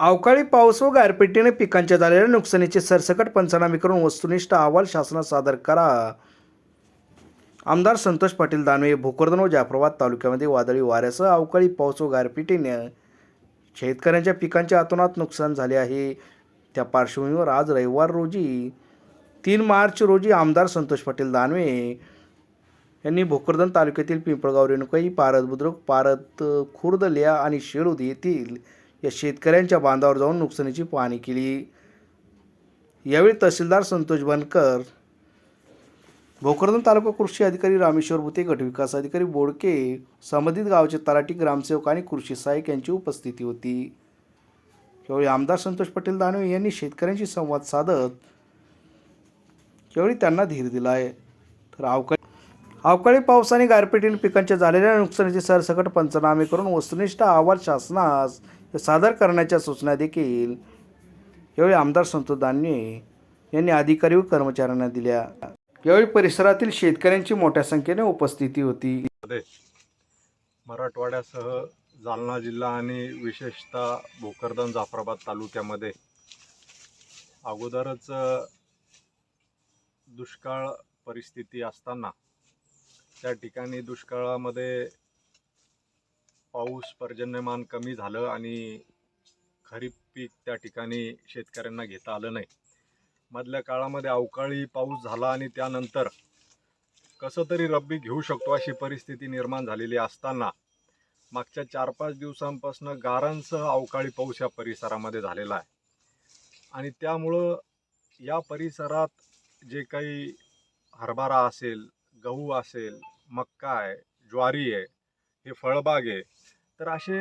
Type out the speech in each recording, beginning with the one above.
अवकाळी पाऊस व गारपिटीने पिकांच्या झालेल्या नुकसानीचे सरसकट पंचनामे करून वस्तुनिष्ठ अहवाल शासनात सादर करा. आमदार संतोष पाटील दानवे भोकरदन व जाफराबाद तालुक्यामध्ये वादळी वाऱ्यासह अवकाळी पाऊस व गारपिटीने शेतकऱ्यांच्या पिकांच्या अतोनात नुकसान झाले आहे. त्या पार्श्वभूमीवर आज रविवार रोजी तीन मार्च रोजी आमदार संतोष पाटील दानवे यांनी भोकरदन तालुक्यातील पिंपळगाव रेणुकाई पारद बुद्रुक पारद खुर्द लिया आणि शेळूद येथील या शेतकऱ्यांच्या बांधावर जाऊन नुकसानीची पाहणी केली. यावेळी तहसीलदार संतोष बनकर भोकरदन तालुका कृषी अधिकारी रामेश्वर भुते गटविकास अधिकारी बोडके संबंधित गावचे तलाठी ग्रामसेवक आणि कृषी सहाय्यक यांची उपस्थिती होती. यावेळी आमदार संतोष पटेल दानवे यांनी शेतकऱ्यांशी संवाद साधत यावेळी त्यांना धीर दिला आहे तर अवकाळी अवकाळी पाऊस आणि गारपिटीने पिकांच्या झालेल्या नुकसानीचे सरसकट पंचनामे करून वस्तुनिष्ठ अहवाल शासनास सादर करण्याच्या सूचना देखील यावेळी आमदार संतोष दानवे यांनी अधिकारी व कर्मचाऱ्यांना दिल्या. यावेळी परिसरातील शेतकऱ्यांची मोठ्या संख्येने उपस्थिती होती. मराठवाड्यासह जालना जिल्हा आणि विशेषतः भोकरदन जाफराबाद तालुक्यामध्ये अगोदरच दुष्काळ परिस्थिती असताना त्या ठिकाणी दुष्काळामध्ये पाऊस पर्जन्यमान कमी झालं आणि खरीप पीक त्या ठिकाणी शेतकऱ्यांना घेता आलं नाही. मधल्या काळामध्ये अवकाळी पाऊस झाला आणि त्यानंतर कसं तरी रब्बी घेऊ शकतो अशी परिस्थिती निर्माण झालेली असताना मागच्या चार पाच दिवसांपासून गारांसह अवकाळी पाऊस या परिसरामध्ये झालेला आहे. आणि त्यामुळं या परिसरात जे काही हरभरा असेल गहू असेल मक्का आहे ज्वारी आहे हे फळबाग आहे तर असे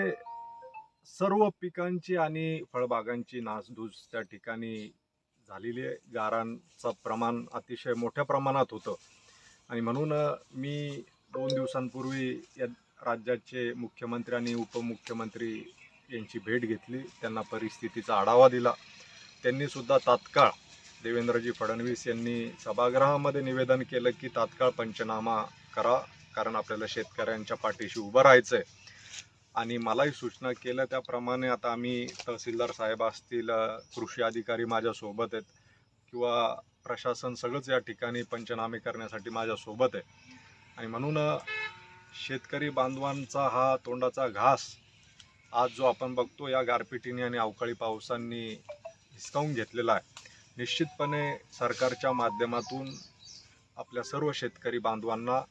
सर्व पिकांची आणि फळबागांची नासधूस त्या ठिकाणी झालेली आहे. गारांचं प्रमाण अतिशय मोठ्या प्रमाणात होतं. आणि म्हणून मी दोन दिवसांपूर्वी या राज्याचे मुख्यमंत्री आणि उपमुख्यमंत्री यांची भेट घेतली. त्यांना परिस्थितीचा आढावा दिला. त्यांनीसुद्धा तात्काळ देवेंद्रजी फडणवीस यांनी सभागृहामध्ये निवेदन केलं की तात्काळ पंचनामा करा कारण आपल्याला शेतकऱ्यांच्या पाठीशी उभं राहायचं आहे आणि मलाही सूचना केल्या त्याप्रमाणे आता आम्ही तहसीलदार साहेब असतील कृषी अधिकारी माझ्यासोबत आहेत किंवा प्रशासन सगळंच या ठिकाणी पंचनामे करण्यासाठी माझ्यासोबत आहे. आणि म्हणून शेतकरी बांधवांचा हा तोंडाचा घास आज जो आपण बघतो या गारपिटीने आणि अवकाळी पावसांनी हिसकावून घेतलेला आहे. निश्चितपणे सरकारच्या माध्यमातून आपल्या सर्व शेतकरी बांधवांना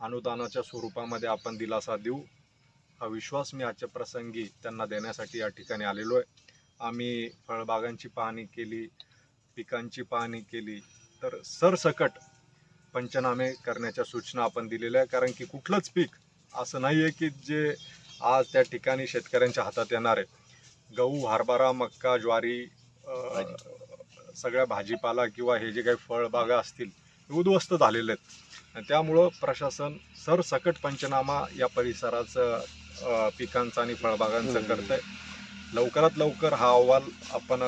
अनुदानाच्या स्वरूपामध्ये आपण दिलासा देऊ. हा विश्वास मी आजच्या प्रसंगी त्यांना देण्यासाठी या ठिकाणी आलेलो आहे. आम्ही फळबागांची पाहणी केली पिकांची पाहणी केली. तर सरसकट पंचनामे करण्याच्या सूचना आपण दिलेल्या आहे कारण की कुठलंच पीक असं नाही आहे की जे आज त्या ठिकाणी शेतकऱ्यांच्या हातात येणार आहे. गहू हरभरा मक्का ज्वारी सगळ्या भाजीपाला किंवा हे जे काही फळबागा असतील हे उद्ध्वस्त झालेले आहेत. त्यामुळं प्रशासन सरसकट पंचनामा या परिसराचं पिकांचं आणि फळबागांचं करतंय. लवकरात लवकर हा अहवाल आपण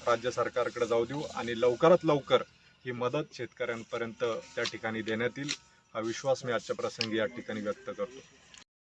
राज्य सरकारकडे जाऊ देऊ आणि लवकरात लवकर ही मदत शेतकऱ्यांपर्यंत त्या ठिकाणी देण्यात येईल. हा विश्वास मी आजच्या प्रसंगी या ठिकाणी व्यक्त करतो.